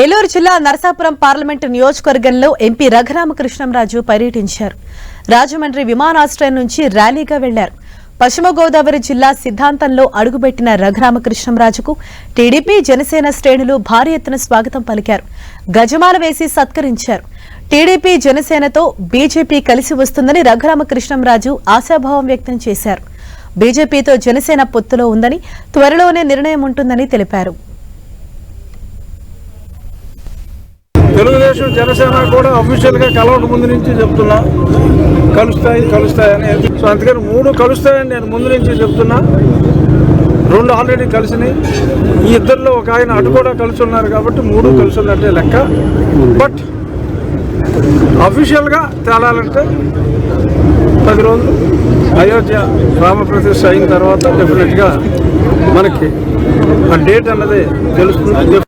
ఏలూరు జిల్లా నరసాపురం పార్లమెంటు నియోజకవర్గంలో ఎంపీ రఘురామకృష్ణంరాజు పర్యటించారు. రాజమండ్రి విమానాశ్రయం నుంచి ర్యాలీగా వెళ్ళారు. పశ్చిమ గోదావరి జిల్లా సిద్ధాంతంలో అడుగుపెట్టిన రఘురామకృష్ణంరాజుకు టీడీపీ జనసేన శ్రేణులు భారీ ఎత్తున స్వాగతం పలికారు. గజమాల వేసి సత్కరించారు. టీడీపీ జనసేనతో బీజేపీ కలిసి వస్తుందని రఘురామకృష్ణంరాజు ఆశాభావం వ్యక్తం చేశారు. బీజేపీతో జనసేన పొత్తులో ఉందని త్వరలోనే నిర్ణయం ఉంటుందని తెలిపారు. తెలుగుదేశం జనసేన కూడా అఫీషియల్గా కలవక ముందు నుంచి చెప్తున్నా. కలుస్తాయి కలుస్తాయని సో అందుకని మూడు కలుస్తాయని నేను ముందు నుంచి చెప్తున్నా. రెండు ఆల్రెడీ కలిసినాయి. ఈ ఇద్దరిలో ఒక ఆయన అటు కూడా కలిసి ఉన్నారు కాబట్టి మూడు కలిసి ఉన్నట్టే లెక్క బట్ అఫీషియల్గా తేలాలంటే పది రోజులు అయోధ్య రామప్రతిష్ఠ అయిన తర్వాత డెఫినెట్గా మనకి ఆ డేట్ అన్నది తెలుస్తుంది.